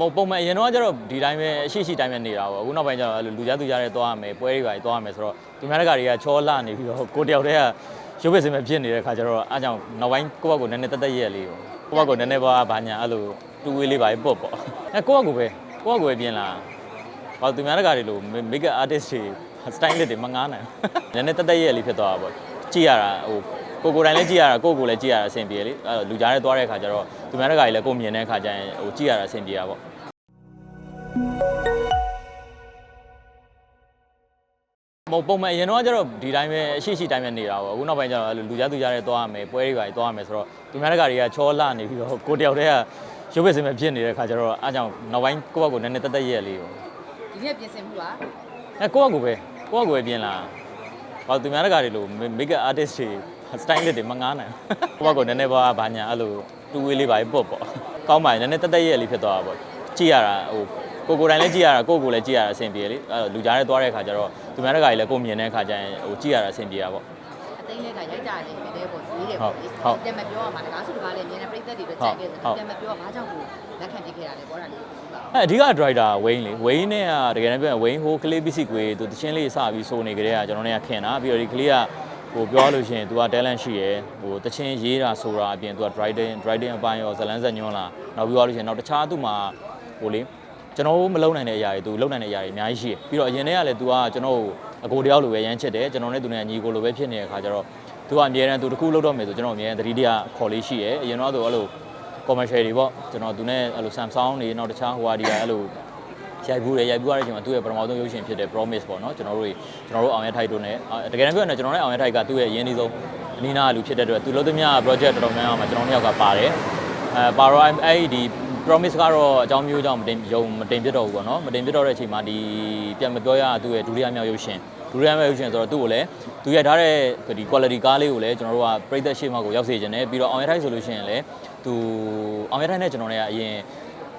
မဟုတ်ပုံမှန်အရင်တော့ကျတော့ဒီတိုင်းပဲအရှိရှိတိုင်းပဲနေတာပေါ့အခုနောက်ပိုင်းကျတော့အဲ့လိုလူကြားသူကြားတဲ့သွားရမယ်ပွဲတွေပါသွားရမယ်ဆိုတော့သူများတကာတွေကချောလာနေပြီးတော့ကိုတယောက်တည်းကရုပ်ပစ်စင်မဲ့ဖြစ်နေတဲ့ခါကျတော့အားကြောင့်နောက်ပိုင်းကိုယ့်ဘက်ကိုနည်းနည်းတက်တက်ရက်လေးပေါ့ကိုယ့်ဘက်ကိုနည်းနည်းပါဘာညာအဲ့လိုတူဝေးလေးပါပုတ်ပေါ့အဲကိုယ့်ဘက်ကိုပဲကိုယ့်ဘက်ကိုပဲပြင်လာဟောသူများတကာတွေလို make up artist တွေ style တွေမငားနိုင်နည်းနည်းတက်တက်ရက်လေးဖြစ်သွားတာပေါ့ကြည့်ရတာဟို ကိုကိုယ်တိုင်လည်းကြည့်ရတာကိုယ့်ကိုယ်လည်းကြည့်ရတာအဆင်ပြေလေအဲ့လူကြားထဲသွားတဲ့ခါကျတော့သူများတကာတွေလည်းကိုယ်မြင်တဲ့ခါကျရင်ဟိုကြည့်ရတာအဆင်ပြေတာပေါ့မဟုတ်ပုံမှန်အရင်တော့ကျတော့ဒီတိုင်းပဲအရှိရှိတိုင်းပဲနေတာပေါ့အခုနောက်ပိုင်းကျတော့အဲ့လိုလူကြားသူကြားတဲ့သွားရမယ်ပွဲတွေပါသွားရမယ်ဆိုတော့သူများတကာတွေကချောလာနေပြီးတော့ကိုတယောက်တည်းကရုပ်ပစ်စင်မဲ့ဖြစ်နေတဲ့ခါကျတော့အားကြောင့်နောက်ပိုင်းကိုယ့်ဘက်ကိုနည်းနည်းတက်တက်ရက်လေးပေါ့ဒီနေ့ပြင်ဆင်မှုကအဲကိုယ့်ဘက်ကိုပဲကိုယ့်ဘက်ကိုပဲပြင်လာဟောသူများတကာတွေလို make up artist တွေ style တွေမငားနိုင်ကိုယ့်ဘက်ကိုနည်းနည်းပါဘာညာအဲ့လိုတူဝေးလေးပါပုတ်ပေါ့ကောင်းပါရင်နည်းနည်းတက်တက်ရက်လေးဖြစ်သွားတာပေါ့ကြည့်ရတာဟိုကိုကိုယ်တိုင်လည်းကြည့်ရတာကိုယ့်ကိုယ်လည်းကြည့်ရတာအဆင်ပြေလေအဲ့လိုလူကြားထဲသွားတဲ့ခါကျတော့သူများတကာတွေလည်းကိုယ်မြင်တဲ့ခါကျရင်ဟိုကြည့်ရတာအဆင်ပြေတာပေါ့အသိလေးကရိုက်တာလည်းပဲပေါ့ရေးတယ်ဟုပေါ့တ်လေဟုတ်ပြန်မပြောရမှာတကားစုတကားလည်းအမြင်နဲ့ပြိသက်တွေပဲကြိုက်ခဲ့တယ်ပြန်မပြောဘာကြောင့်ကိုလက်ခံပြခဲ့တာလဲပြောတာလေအဲအဓိက driver Wayne လေ Wayne နဲ့ကတကယ်တမ်းပြောရင် Wayne ဟိုကလေးပစ္စည်းကွေသူတချင်းလေးစပြီးစိုးနေကြတဲ့ကကျွန်တော်တို့ကခင်တာပြီးတော့ဒီကလေးက ဟိုပြောလို့ရှိရင် तू က talent ရှိရယ်ဟိုတချင်းရေးတာဆိုတာအပြင် तू က driving driving အပိုင်းရောဇလန်းဇက်ညွန်းလာနောက်ပြီးတော့လို့ရှိရင်နောက်တခြားသူ့မှာဟိုလေကျွန်တော်တို့မလုံနိုင်တဲ့အရာတွေ तू လုံနိုင်တဲ့အရာတွေအများကြီးရှိရယ်ပြီးတော့အရင်တည်းကလည်း तू ကကျွန်တော်အကိုတယောက်လိုပဲရမ်းချစ်တယ်ကျွန်တော်နဲ့သူနဲ့ညီကိုလိုပဲဖြစ်နေတဲ့ခါကျတော့ तू ကအမြဲတမ်း तू တခုလုပ်တော့မယ်ဆိုကျွန်တော်အမြဲတမ်းသတိတရားခေါ်လေးရှိရယ်အရင်တော့ तू အဲ့လို commercial တွေပေါ့ကျွန်တော်သူနဲ့အဲ့လို Samsung တွေနောက်တခြားဟိုဟာဒီကအဲ့လို ရိုက်ဘူးတယ်ရိုက်ဘူးရတဲ့အချိန်မှာသူ့ရဲ့ပထမဆုံးရုပ်ရှင်ဖြစ်တဲ့ Promise ပေါ့နော်ကျွန်တော်တို့တွေကျွန်တော်တို့အောင်ရထိုက်တို့ ਨੇ တကယ်တမ်းပြောရင်ကျွန်တော်နဲ့အောင်ရထိုက်ကသူ့ရဲ့အရင်အနည်းဆုံးအနီးနားလူဖြစ်တဲ့အတွက်သူလုပ်သမျှ project တော်တော်များများမှာကျွန်တော်တို့ယောက်ကပါတယ်အဲပါတော့အဲ့ဒီ promise ကတော့အကြောင်းမျိုးကြောင့်မတင်ယုံမတင်ပြတော့ဘူးပေါ့နော်မတင်ပြတော့တဲ့အချိန်မှာဒီပြန်မပြောရသူ့ရဲ့ဒုတိယမြောက်ရုပ်ရှင်ဒုတိယမြောက်ရုပ်ရှင်ဆိုတော့သူ့ကိုလည်းသူရထားတဲ့ဒီ quality ကားလေးကိုလည်းကျွန်တော်တို့ကပြိသက်ရှေ့မှာကိုရောက်စေချင်တယ်ပြီးတော့အောင်ရထိုက်ဆိုလို့ရှိရင်လည်းသူအောင်ရထိုက်နဲ့ကျွန်တော်တို့ကအရင်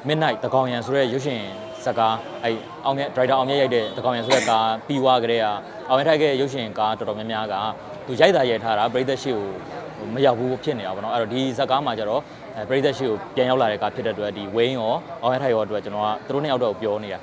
midnight တကောင်ရံဆိုတဲ့ရုပ်ရှင် ဇာတ်ကားအဲ့အောင်မြတ် driver အောင်မြတ်ရိုက်တဲ့တကောင်ရံဆိုတဲ့ကားပြီးွားကြတဲ့ကအောင်မြတ်ထိုက်ရဲ့ရုပ်ရှင်ကားတော်တော်များများကသူရိုက်တာရိုက်ထားတာပြိသက်ရှိကိုမရောက်ဘူးဖြစ်နေတာပေါ့နော်အဲ့တော့ဒီဇာတ်ကားမှာကျတော့အဲပြိသက်ရှိကိုပြန်ရောက်လာတဲ့ကားဖြစ်တဲ့အတွက်ဒီ Wayne ရောအောင်မြတ်ထိုက်ရောအတွက်ကျွန်တော်ကသူတို့နှစ်ယောက်တော့ပြောနေတာ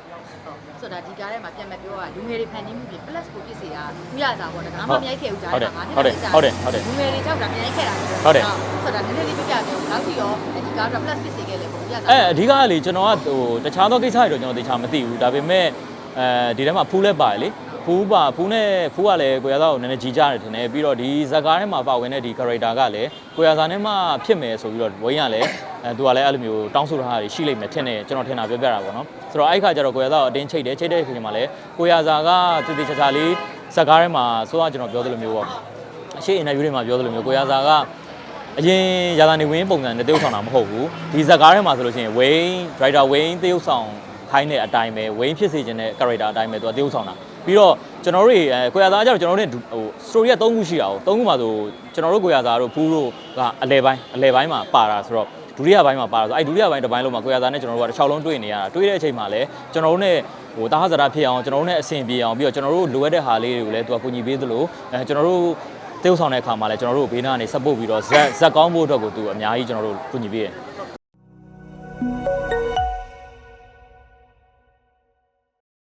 ဆိုတာဒီကားထဲမှာပြန်မပြောရလူငယ်တွေဖန်တီးမှုပြင် plus ကိုဖြစ်စေတာဥရစာပေါ့တကားဟုမတ်မြိုက်ခဲ့ဘူးကြားဟုတ်တယ်တာငါဟုတ်တယ်ဟုတ်တယ်ဟုတ်တယ်လူငယ်တွေကြောက်တာမြိုက်ခဲ့တာလေဟုတ်တယ်ဆိုတာနည်းနည်းလေးပြပြပြောနောက်စီရောဒီကားတော့ plus ဖြစ်စေခဲ့လေပေါ့ဥရစာအဲအဓိကကလေကျွန်တော်ကဟိုတခြားသောကိစ္စတွေတော့ကျွန်တော်သေချာမသိဘူးဒါပေမဲ့အဲဒီထဲမှာဖူးလဲပါတယ်လေ ဖူးပါဖူးနဲ့ဖူးကလည်းကိုရသားကိုနည်းနည်းကြီးကြတယ်ထင်တယ်ပြီးတော့ဒီဇာတ်ကားထဲမှာပါဝင်တဲ့ဒီ character ကလည်းကိုရသားနဲ့မှဖြစ်မယ်ဆိုပြီးတော့ဝင်းကလည်းအဲသူကလည်းအဲ့လိုမျိုးတောင်းဆိုထားတာတွေရှိလိမ့်မယ်ထင်တယ်ကျွန်တော်ထင်တာပြောပြတာပေါ့နော်ဆိုတော့အဲ့ခါကျတော့ကိုရသားကိုအတင်းချိတ်တယ်ချိတ်တဲ့အချိန်မှာလည်းကိုရသားကတည်တည်ချာချာလေးဇာတ်ကားထဲမှာဆိုတော့ကျွန်တော်ပြောသလိုမျိုးပေါ့အရှိအင်တာဗျူးတွေမှာပြောသလိုမျိုးကိုရသားကအရင်ရာသာနေဝင်းပုံစံနဲ့တရုပ်ဆောင်တာမဟုတ်ဘူးဒီဇာတ်ကားထဲမှာဆိုလို့ရှိရင် Wayne Driver Wayne တရုပ်ဆောင်ခိုင်းတဲ့အတိုင်းပဲ Wayne ဖြစ်စေခြင်းတဲ့ character အတိုင်းပဲသူကတရုပ်ဆောင်တာ ပြီးတော့ကျွန်တော်တို့တွေအဲကိုရသားကျတော့ကျွန်တော်တို့ ਨੇ ဟို story က၃ခုရှိတာ哦၃ခုမှာဆိုကျွန်တော်တို့ကိုရသားတို့ဖူးတို့ကအလဲပိုင်းအလဲပိုင်းမှာပါတာဆိုတော့ဒုတိယပိုင်းမှာပါတာဆိုအဲ့ဒုတိယပိုင်းတစ်ပိုင်းလုံးမှာကိုရသားနဲ့ကျွန်တော်တို့ကတစ်ချောင်းလုံးတွေ့နေရတာတွေ့တဲ့အချိန်မှာလည်းကျွန်တော်တို့ ਨੇ ဟိုတာဟဇရာဖြစ်အောင်ကျွန်တော်တို့ ਨੇ အဆင်ပြေအောင်ပြီးတော့ကျွန်တော်တို့လိုအပ်တဲ့ဟာလေးတွေကိုလည်းသူကကူညီပေးသလိုအဲကျွန်တော်တို့ တရုပ်ဆောင်တဲ့အခါမှာလည်းကျွန်တော်တို့ဘေးနားကနေ support ပြီးတော့ဇက်ဇက်ကောင်းဖို့အတွက်ကိုသူအများကြီးကျွန်တော်တို့ကူညီပေးတယ်